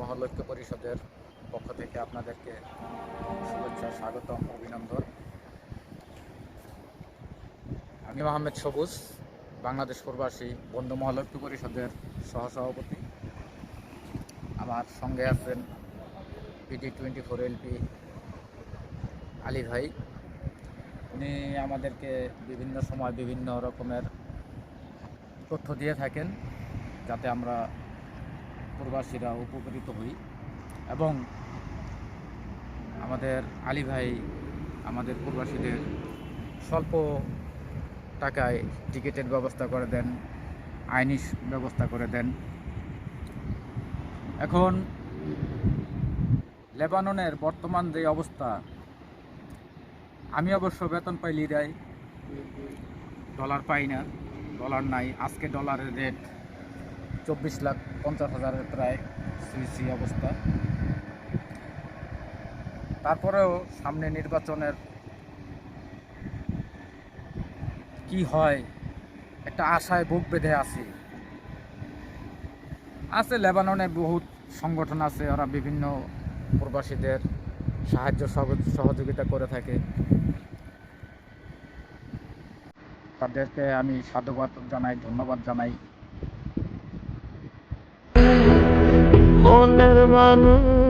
মহালক্ষ্য পরিষদের পক্ষ থেকে আপনাদেরকে শুভেচ্ছা, স্বাগতম, অভিনন্দন। আমি মোহাম্মদ সবুজ, বাংলাদেশ প্রবাসী বন্ধু মহালক্ষ্য পরিষদের সহসভাপতি। আমার সঙ্গে আছেন PD twenty four LP Ali ভাই। উনি আমাদেরকে বিভিন্ন সময় বিভিন্ন রকমের তথ্য দিয়ে থাকেন, যাতে আমরা প্রবাসীরা উপকৃত হই এবং আমাদের আলী ভাই, আমাদের প্রবাসীদের স্বল্প টাকায় টিকিটের ব্যবস্থা করে দেন, আইনি ব্যবস্থা করে দেন। এখন লেবাননের বর্তমান যে অবস্থা, আমি অবশ্য বেতন পাই লিরাই ডলার পাই না ডলার নাই, আজকে ডলারের রেট চব্বিশ লাখ পঞ্চাশ হাজারের প্রায় সিসি অবস্থা। তারপরেও সামনে নির্বাচনের কি হয়, একটা আশায় বুক বেঁধে আছি। আছে লেবাননে বহুত সংগঠন আছে, ওরা বিভিন্ন প্রবাসীদের সাহায্য সহযোগ- সহযোগিতা করে থাকে। তাদেরকে আমি সাধুবাদ জানাই, ধন্যবাদ জানাই। Aman